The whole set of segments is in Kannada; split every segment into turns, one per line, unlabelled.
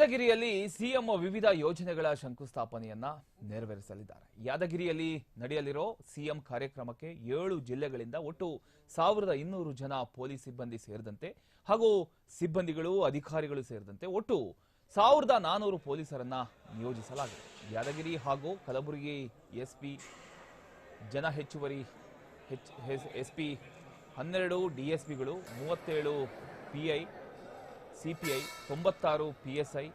ಯಾದಗಿರಿಯಲ್ಲಿ ಸಿಎಂ ವಿವಿಧ ಯೋಜನೆಗಳ ಶಂಕುಸ್ಥಾಪನೆಯನ್ನ ನೆರವೇರಿಸಲಿದ್ದಾರೆ. ಯಾದಗಿರಿಯಲ್ಲಿ ನಡೆಯಲಿರೋ ಸಿಎಂ ಕಾರ್ಯಕ್ರಮಕ್ಕೆ ಏಳು ಜಿಲ್ಲೆಗಳಿಂದ ಒಟ್ಟು ಸಾವಿರದ ಇನ್ನೂರು ಜನ ಪೊಲೀಸ್ ಸಿಬ್ಬಂದಿ ಸೇರಿದಂತೆ ಹಾಗೂ ಸಿಬ್ಬಂದಿಗಳು, ಅಧಿಕಾರಿಗಳು ಸೇರಿದಂತೆ ಒಟ್ಟು ಸಾವಿರದ ನಾನೂರು ಪೊಲೀಸರನ್ನ ನಿಯೋಜಿಸಲಾಗಿದೆ. ಯಾದಗಿರಿ ಹಾಗೂ ಕಲಬುರಗಿ ಎಸ್ಪಿ ಜನ ಹೆಚ್ಚುವರಿ ಎಸ್ಪಿ ಹನ್ನೆರಡು, ಡಿಎಸ್ಪಿಗಳು ಮೂವತ್ತೇಳು, ಪಿಐ ಸಿಪಿಐ ತೊಂಬತ್ತಾರು ಪಿಎಸ್ಐ,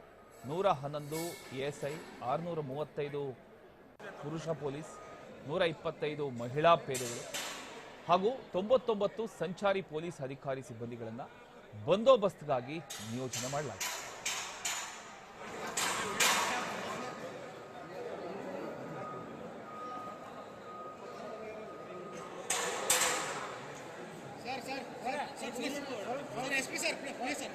ನೂರ ಹನ್ನೊಂದು ಎಎಸ್ಐ, ಆರುನೂರ ಮೂವತ್ತೈದು ಪುರುಷ ಪೊಲೀಸ್, ನೂರ ಇಪ್ಪತ್ತೈದು ಮಹಿಳಾ ಪೇದೆಗಳು ಹಾಗೂ ತೊಂಬತ್ತೊಂಬತ್ತು ಸಂಚಾರಿ ಪೊಲೀಸ್ ಅಧಿಕಾರಿ ಸಿಬ್ಬಂದಿಗಳನ್ನು ಬಂದೋಬಸ್ತ್ಗಾಗಿ ನಿಯೋಜನೆ ಮಾಡಲಾಗಿದೆ.
Sir sir please sir S P sir please sir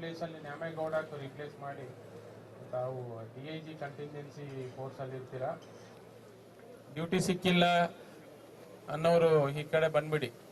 ಪ್ಲೇಸಲ್ಲಿ ನ್ಯಾಮೇಗೌಡ ರಿಪ್ಲೇಸ್ ಮಾಡಿ ತಾವು ಡಿ ಐ ಜಿ ಕಂಟಿಂಜೆನ್ಸಿ ಫೋರ್ಸಲ್ಲಿ ಇರ್ತೀರಾ? ಡ್ಯೂಟಿ ಸಿಕ್ಕಿಲ್ಲ ಅನ್ನೋರು ಈ ಕಡೆ ಬಂದ್ಬಿಡಿ.